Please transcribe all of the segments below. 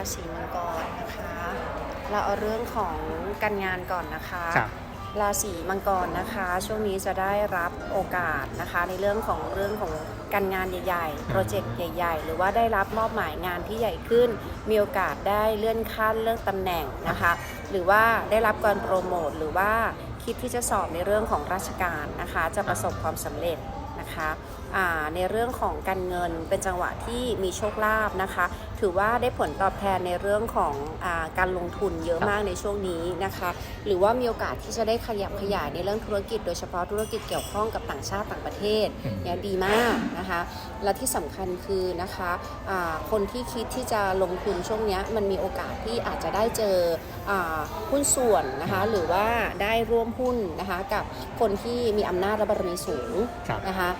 ราศีมังกรนะคะ เราเอาเรื่องของการงานก่อนนะคะครับราศีมังกรนะคะ ช่วงนี้จะได้รับโอกาสนะคะ ในเรื่องของเรื่องของการงานใหญ่ๆ โปรเจกต์ใหญ่ ๆ หรือว่าได้รับมอบหมายงานที่ใหญ่ขึ้น มีโอกาสได้เลื่อนขั้นเลื่อนตำแหน่งนะคะ หรือว่าได้รับการโปรโมทหรือว่าคิดที่จะสอบในเรื่องของราชการนะคะ จะประสบความสำเร็จ นะคะอ่าในเรื่องของการเงินเป็นจังหวะที่มีโชคลาภนะคะ ถือว่าได้ผลตอบแทนในเรื่องของอาการลงทุนเยอะมากในช่วงนี้นะคะ หรือว่ามีโอกาสที่จะได้ขยับขยายในเรื่องธุรกิจ โดยเฉพาะธุรกิจเกี่ยวข้องกับต่างชาติต่างประเทศอืมเนี่ยดีมากนะคะ และที่สำคัญคือนะคะอ่าคนที่คิดที่จะลงทุนช่วงเนี้ยมันมีโอกาสที่อาจจะได้เจออาหุ้นส่วนนะคะหรือว่าได้ร่วมหุ้นนะคะกับคนที่มีอำนาจและบารมีสูงครับนะคะอ่า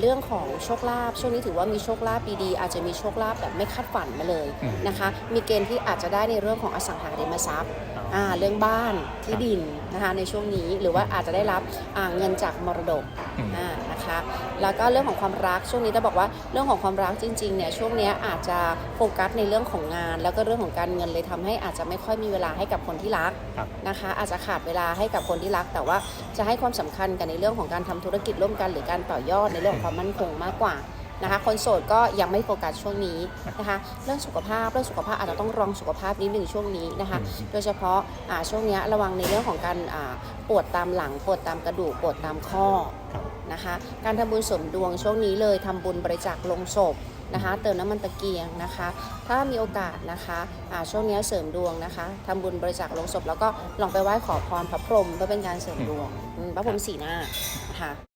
เรื่องของโชคลาภช่วงนี้ถือว่ามีโชคลาภดีๆอาจจะมีโชคลาภแบบไม่คาดฝันมาเลยอืมนะคะ มีเกณฑ์ที่อาจจะได้ในเรื่องของอสังหาริมทรัพย์อ่าเรื่องบ้านที่ดินนะคะในช่วงนี้หรือว่าอาจจะได้รับอ่าเงินจากมรดกอืมอ่านะคะแล้วก็เรื่องของความรักช่วงนี้จะบอกว่าเรื่องของความรักจริงๆเนี่ยช่วงเนี้ยอาจจะโฟกัสในเรื่องของงาน แล้วก็เรื่องของการเงินเลยทำให้อาจจะไม่ค่อยมีเวลาให้กับคนที่รักครับนะคะอาจจะขาดเวลาให้กับคนที่รัก แต่ว่าจะให้ความสำคัญกันในเรื่องของการทำธุรกิจร่วมกันหรือการต่อยอดในเรื่องของความมั่นคงมากกว่านะคะคนโสดก็ยังไม่โฟกัสช่วงนี้นะคะเรื่องสุขภาพเรื่องสุขภาพอาจจะต้องรองสุขภาพนิดหนึ่งช่วงนี้นะคะอืมโดยเฉพาะอ่าช่วงเนี้ยระวังในเรื่องของการอ่าปวดตามหลังปวดตามกระดูกปวดตามข้อครับนะคะการทำบุญเสริมดวงช่วงนี้เลยทำบุญบริจาคลงศพนะคะเติมน้ำมันตะเกียงนะคะ ถ้ามีโอกาสนะคะอ่าช่วงนี้เสริมดวงนะคะทำบุญบริจาคลงศพแล้วก็ลองไปไหว้ขอพรพระพรหมเพื่อเป็นการเสริมดวงอืมพระพรหมสีหน้านะคะ